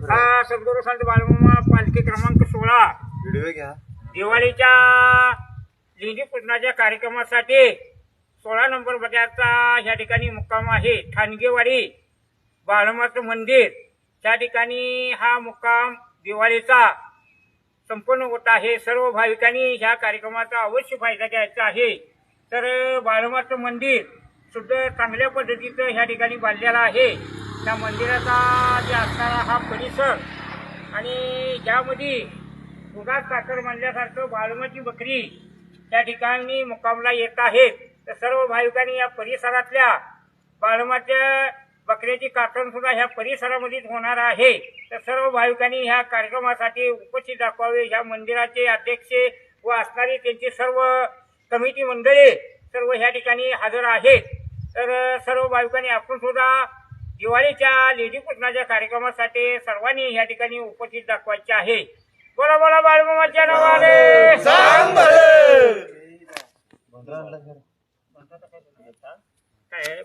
हा सद्गुरू संत बाळमामा पालखी क्रमांक सोळा. व्हिडिओ घ्या. दिवाळीच्या लिंगी पूजनाच्या कार्यक्रमासाठी सोळा नंबर बजारचा या ठिकाणी मुक्काम आहे. ठाणगेवाडी बाळमाचं मंदिर. त्या ठिकाणी हा मुक्काम दिवाळीचा संपन्न होत आहे. सर्व भाविकांनी ह्या कार्यक्रमाचा अवश्य फायदा घ्यायचा आहे. तर बाळमाचं मंदिर सुद्धा चांगल्या पद्धतीचं ह्या ठिकाणी बांधलेलं आहे. त्या मंदिराचा जे असणारा हा परिसर आणि ज्यामध्ये दुधात साखर म्हणल्यासारखं बाळमाची बकरी त्या ठिकाणी मुक्कामला येत आहेत तर सर्व भाविकांनी या परिसरातल्या बाळमाच्या बकऱ्याची कातण सुद्धा ह्या परिसरामध्येच होणार आहे. तर सर्व भाविकांनी ह्या कार्यक्रमासाठी उपस्थित दाखवावे. ह्या मंदिराचे अध्यक्ष व असणारी त्यांची सर्व कमिटी मंडळे सर्व ह्या ठिकाणी हजर आहेत. तर सर्व भाविकांनी आपण सुद्धा दिवाळीच्या लेडी पुजनाच्या कार्यक्रमासाठी सर्वांनी या ठिकाणी उपस्थित दाखवायचे आहे. बोला बोला बाळमामाच्या नावाने. काय?